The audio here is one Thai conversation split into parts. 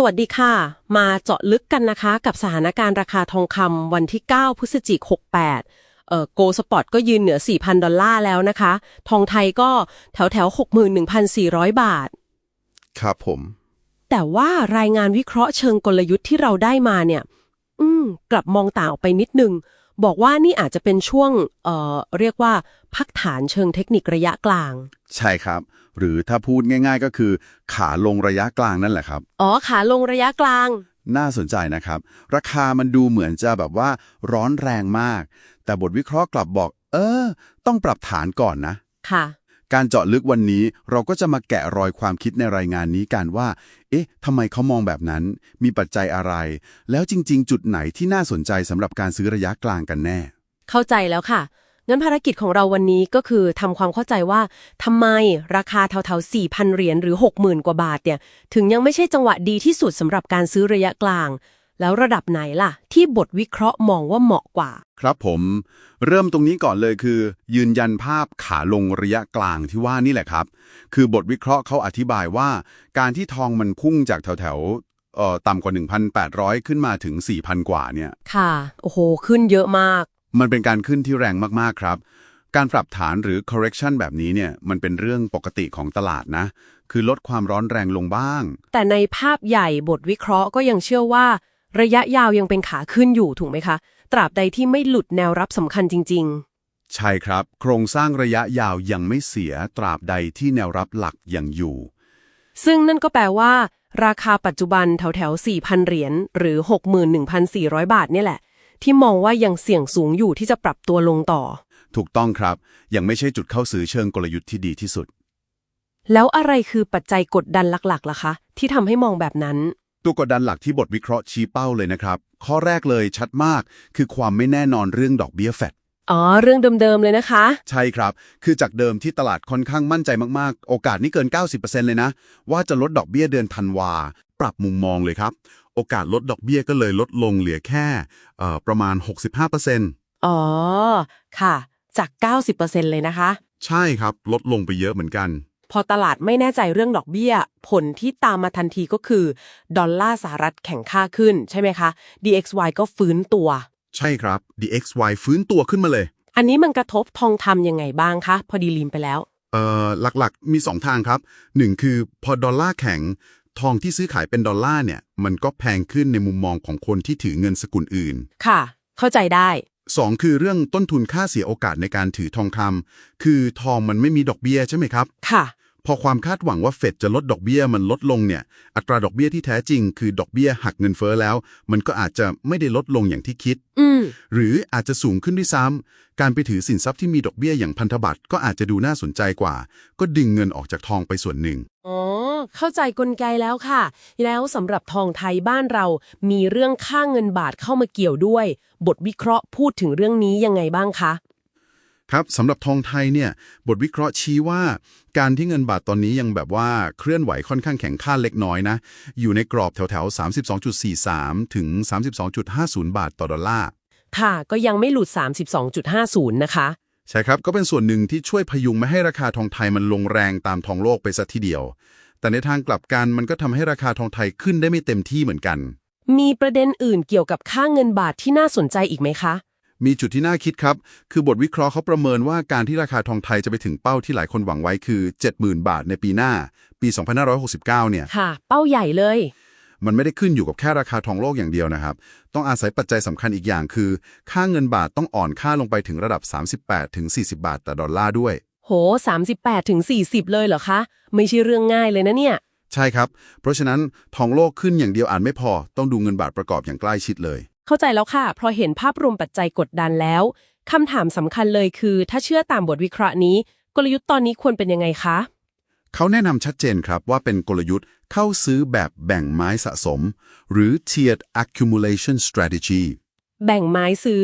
สวัสดีค่ะ มาเจาะลึกกันนะคะ กับสถานการณ์ราคาทองคำวันที่ 9 พฤศจิก68เอ่อโกสปอร์ตก็ยืนเหนือ 4,000 ดอลลาร์แล้วนะคะ ทองไทยก็แถวแถว61,400 บาท ครับผม แต่ว่ารายงานวิเคราะห์เชิงกลยุทธ์ที่เราได้มาเนี่ย อืม กลับมองต่างออกไปนิดนึง บอกว่านี่อาจจะเป็นช่วงเอ่อเรียกว่าพักฐานเชิงเทคนิคระยะกลาง ใช่ครับ หรือถ้าพูดง่าย ๆ ก็คือ ขาลงระยะกลางนั่นแหละครับ อ๋อขาลงระยะกลาง น่าสนใจนะครับ ราคามันดูเหมือนจะแบบว่าร้อนแรงมาก แต่บทวิเคราะห์กลับบอก เออ ต้องปรับฐานก่อนนะ ค่ะ การเจาะลึกวันนี้เราก็จะมาแกะรอยความคิดในรายงานนี้กันว่า เอ๊ะทำไมเขามองแบบนั้น มีปัจจัยอะไร แล้วจริง ๆ จุดไหนที่น่าสนใจสำหรับการซื้อระยะกลางกันแน่ เข้าใจแล้วค่ะ งั้นภารกิจของเราวันนี้ก็คือทำความเข้าใจว่าทำไมราคาเท่าๆ4,000 เหรียญหรือ 60,000 กว่าบาทเนี่ย ถึงยังไม่ใช่จังหวะดีที่สุดสำหรับการซื้อระยะกลาง แล้วระดับไหนล่ะ ที่บทวิเคราะห์มองว่าเหมาะกว่า ครับผมเริ่มตรงนี้ก่อนเลยคือ ยืนยันภาพขาลงระยะกลางที่ว่านี่แหละครับ คือบทวิเคราะห์เขาอธิบายว่า การที่ทองมันพุ่งจากแถวแถวๆเอ่อต่ำกว่า 1,800 ขึ้นมาถึง 4,000 กว่าเนี่ย ค่ะ โอ้โห ขึ้นเยอะมาก มันเป็นการขึ้นที่แรงมาก ๆ ครับ การปรับฐานหรือ correction แบบนี้เนี่ย มันเป็นเรื่องปกติของตลาดนะ คือลดความร้อนแรงลงบ้าง แต่ในภาพใหญ่บทวิเคราะห์ก็ยังเชื่อว่า ระยะยาวยังเป็นขาขึ้นอยู่ถูกไหมคะ ตราบใดที่ไม่หลุดแนวรับสำคัญจริงๆใช่ครับ โครงสร้างระยะยาวยังไม่เสียตราบใดที่แนวรับหลักยังอยู่ซึ่งนั่นก็แปลว่า ราคาปัจจุบันแถวแถวๆ4,000 เหรียญหรือ 61,400 บาทเนี่ยแหละ ที่มองว่ายังเสี่ยงสูงอยู่ที่จะปรับตัวลงต่อ ถูกต้องครับ ยังไม่ใช่จุดเข้าซื้อเชิงกลยุทธ์ที่ดีที่สุด แล้วอะไรคือปัจจัยกดดันหลักๆล่ะคะ ที่ทำให้มองแบบนั้น ตัวกดดันหลักที่บทวิเคราะห์ชี้เป้าเลยนะครับ ข้อแรกเลยชัดมาก คือความไม่แน่นอนเรื่องดอกเบี้ยแฟดอ๋อ เรื่องเดิมๆเลยนะคะ ใช่ครับ คือจากเดิมที่ตลาดค่อนข้างมั่นใจมากๆ โอกาสนี่เกิน 90%เลยนะ ว่าจะลดดอกเบี้ยเดือนธันวา ปรับมุมมองเลยครับ โอกาสลดดอกเบี้ยก็เลยลดลงเหลือแค่เอ่อประมาณ 65%อ๋อ ค่ะ จาก 90%เลยนะคะ ใช่ครับ ลดลงไปเยอะเหมือนกัน พอตลาดไม่แน่ใจเรื่องดอกเบี้ย ผลที่ตามมาทันทีก็คือ ดอลลาร์สหรัฐแข็งค่าขึ้นใช่ไหมคะ DXY ก็ฟื้นตัว ใช่ครับ DXY ฟื้นตัวขึ้นมาเลย อันนี้มันกระทบทองคำยังไงบ้างคะ พอดีลืมไปแล้ว เอ่อหลักๆมี 2 ทางครับ 1 คือพอดอลลาร์แข็ง ทองที่ซื้อขายเป็นดอลลาร์เนี่ย มันก็แพงขึ้นในมุมมองของคนที่ถือเงินสกุลอื่น ค่ะ เข้าใจได้ 2 คือเรื่องต้นทุนค่าเสียโอกาสในการถือทองคำคือทองมันไม่มีดอกเบี้ยใช่ไหมครับ ค่ะ พอความคาดหวังว่าเฟดจะลดดอกเบี้ยมันลดลงเนี่ย อัตราดอกเบี้ยที่แท้จริง คือดอกเบี้ยหักเงินเฟ้อแล้ว มันก็อาจจะไม่ได้ลดลงอย่างที่คิดอืมหรืออาจจะสูงขึ้นด้วยซ้ำการไปถือสินทรัพย์ที่มีดอกเบี้ยอย่างพันธบัตรก็อาจจะดูน่าสนใจกว่า ก็ดึงเงินออกจากทองไปส่วนหนึ่ง อ๋อ เข้าใจกลไกแล้วค่ะ แล้วสำหรับทองไทยบ้านเรา มีเรื่องค่าเงินบาทเข้ามาเกี่ยวด้วย บทวิเคราะห์พูดถึงเรื่องนี้ยังไงบ้างคะ ครับสำหรับทองไทยเนี่ยบทวิเคราะห์ชี้ว่า การที่เงินบาทตอนนี้ยังแบบว่าเคลื่อนไหวค่อนข้างแข็งค่าเล็กน้อยนะ อยู่ในกรอบแถวๆ32.43 ถึง 32.50 บาทต่อดอลลาร์ค่ะ ก็ยังไม่หลุด 32.50 นะคะ ใช่ครับ ก็เป็นส่วนหนึ่งที่ช่วยพยุงไม่ให้ราคาทองไทยมันลงแรงตามทองโลกไปสัทีเดียว แต่ในทางกลับกันมันก็ทำให้ราคาทองไทยขึ้นได้ไม่เต็มที่เหมือนกัน มีประเด็นอื่นเกี่ยวกับค่าเงินบาทที่น่าสนใจอีกไหมคะ มีจุดที่น่าคิดครับ คือบทวิเคราะห์เขาประเมินว่าการที่ราคาทองไทยจะไปถึงเป้าที่หลายคนหวังไว้คือ 70,000 บาทในปีหน้า ปี 2569 เนี่ย ค่ะ เป้าใหญ่เลย มันไม่ได้ขึ้นอยู่กับแค่ราคาทองโลกอย่างเดียวนะครับ ต้องอาศัยปัจจัยสำคัญอีกอย่างคือ ค่าเงินบาทต้องอ่อนค่าลงไปถึงระดับ 38ถึง40 บาทต่อดอลลาร์ด้วย โห 38ถึง40 เลยเหรอคะ ไม่ใช่เรื่องง่ายเลยนะเนี่ย ใช่ครับ เพราะฉะนั้นทองโลกขึ้นอย่างเดียวอ่านไม่พอ ต้องดูเงินบาทประกอบอย่างใกล้ชิดเลย เข้าใจแล้วค่ะเพราะเห็นภาพรวมปัจจัยกดดันแล้วคำถามสำคัญเลยคือ ถ้าเชื่อตามบทวิเคราะห์นี้ กลยุทธ์ตอนนี้ควรเป็นยังไงคะ เขาแนะนำชัดเจนครับว่าเป็นกลยุทธ์เข้าซื้อแบบแบ่งไม้สะสม หรือ tiered accumulation strategy แบ่งไม้ซื้อ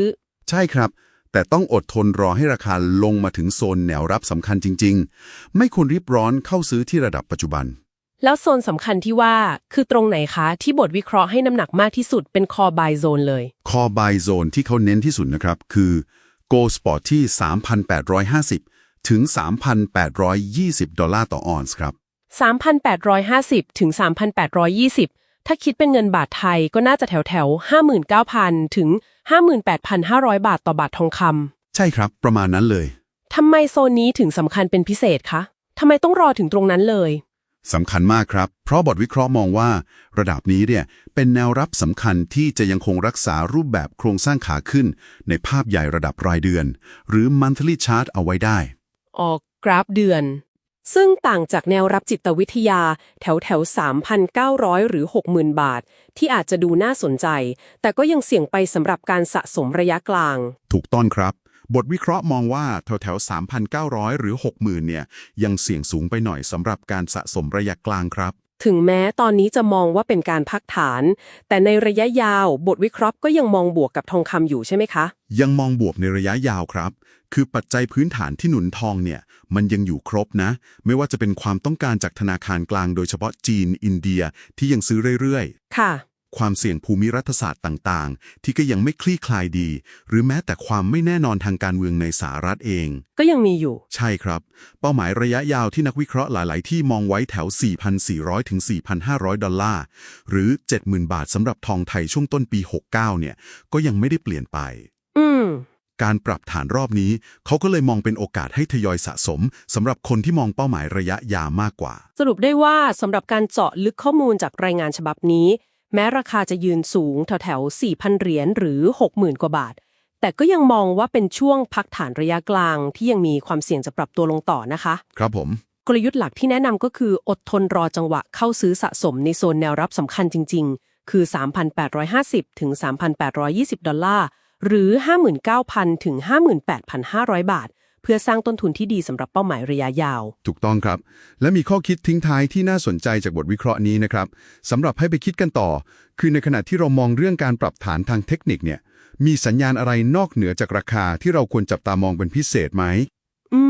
ใช่ครับ แต่ต้องอดทนรอให้ราคาลงมาถึงโซนแนวรับสำคัญจริง ๆ ไม่ควรรีบร้อนเข้าซื้อที่ระดับปัจจุบัน แล้วโซนสำคัญที่ว่าคือตรงไหนคะ ที่บทวิเคราะห์ให้น้ำหนักมากที่สุดเป็นคอบายโซนเลย คอ buy zone ที่เขาเน้นที่สุดนะครับ คือ go spot ที่ 3,850 ถึง 3,820 ดอลลาร์ต่อออนซ์ครับ 3,850 ถึง 3,820 ถ้าคิดเป็นเงินบาทไทยก็น่าจะแถวแถว59,000 ถึง 58,500 บาทต่อบาททองคใช่ครับ ประมาณนั้นเลยำทำไมโซนนี้ถึงสำคัญเป็นพิเศษคะทำไมต้องรอถึงตรงนั้นเลย สำคัญมากครับ เพราะบทวิเคราะห์มองว่า ระดับนี้เนี่ยเป็นแนวรับสำคัญที่จะยังคงรักษารูปแบบโครงสร้างขาขึ้น ในภาพใหญ่ระดับรายเดือน หรือ monthly chart เอาไว้ได้ ออกกราฟเดือน ซึ่งต่างจากแนวรับจิตวิทยา แถวแถว 3,900 หรือ 60,000 บาท ที่อาจจะดูน่าสนใจ แต่ก็ยังเสี่ยงไปสำหรับการสะสมระยะกลาง ถูกต้องครับ บทวิเคราะห์มองว่าแถวแถวๆ3,900 หรือ 60,000 เนี่ย ยังเสี่ยงสูงไปหน่อยสำหรับการสะสมระยะกลางครับ ถึงแม้ตอนนี้จะมองว่าเป็นการพักฐาน แต่ในระยะยาวบทวิเคราะห์ก็ยังมองบวกกับทองคำอยู่ใช่ไหมคะ ยังมองบวกในระยะยาวครับ คือปัจจัยพื้นฐานที่หนุนทองเนี่ย มันยังอยู่ครบนะ ไม่ว่าจะเป็นความต้องการจากธนาคารกลางโดยเฉพาะจีน อินเดียที่ยังซื้อเรื่อยค่ะๆ ความเสี่ยงภูมิรัฐศาสตร์ต่างๆ ที่ก็ยังไม่คลี่คลายดี หรือแม้แต่ความไม่แน่นอนทางการเมืองในสหรัฐเอง ก็ยังมีอยู่ ใช่ครับ เป้าหมายระยะยาวที่นักวิเคราะห์หลาย ๆ ที่มองไว้แถว 4,400 ถึง 4,500 ดอลลาร์ หรือ 70,000 บาทสำหรับทองไทยช่วงต้นปี 69 เนี่ย ก็ยังไม่ได้เปลี่ยนไป อืมการปรับฐานรอบนี้ เขาก็เลยมองเป็นโอกาสให้ทยอยสะสมสำหรับคนที่มองเป้าหมายระยะยาวมากกว่า สรุปได้ว่าสำหรับการเจาะลึกข้อมูลจากรายงานฉบับนี้ แม้ราคาจะยืนสูงแถวๆ4,000 เหรียญหรือ 60,000 กว่าบาท แต่ก็ยังมองว่าเป็นช่วงพักฐานระยะกลางที่ยังมีความเสี่ยงจะปรับตัวลงต่อนะคะ ครับผม กลยุทธ์หลักที่แนะนำก็คืออดทนรอจังหวะเข้าซื้อสะสมในโซนแนวรับสำคัญจริง ๆ คือ 3,850 ถึง 3,820 ดอลลาร์ หรือ 59,000 ถึง 58,500 บาท เพื่อสร้างต้นทุนที่ดีสำหรับเป้าหมายระยะยาว ถูกต้องครับ และมีข้อคิดทิ้งท้ายที่น่าสนใจจากบทวิเคราะห์นี้นะครับสำหรับให้ไปคิดกันต่อ คือในขณะที่เรามองเรื่องการปรับฐานทางเทคนิคเนี่ย มีสัญญาณอะไรนอกเหนือจากราคาที่เราควรจับตามองเป็นพิเศษไหมอื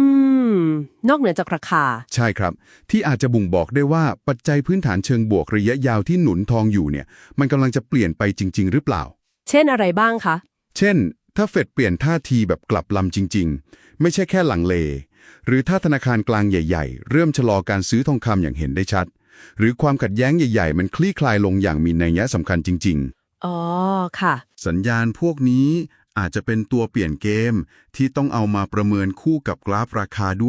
ม นอกเหนือจากราคา ใช่ครับ ที่อาจจะบ่งบอกได้ว่าปัจจัยพื้นฐานเชิงบวกระยะยาวที่หนุนทองอยู่เนี่ย มันกำลังจะเปลี่ยนไปจริง ๆ หรือเปล่า เช่นอะไรบ้างคะ เช่น ถ้าเฟดเปลี่ยนท่าทีแบบกลับลำจริง ๆ ไม่ใช่แค่หลังเล หรือถ้าธนาคารกลางใหญ่ ๆ เริ่มชะลอการซื้อทองคำอย่างเห็นได้ชัด หรือความขัดแย้งใหญ่ ๆ มันคลี่คลายลงอย่างมีนัยยะสำคัญจริง ๆ อ๋อ ค่ะ สัญญาณพวกนี้อาจจะเป็นตัวเปลี่ยนเกมที่ต้องเอามาประเมินคู่กับกราฟราคาด้วย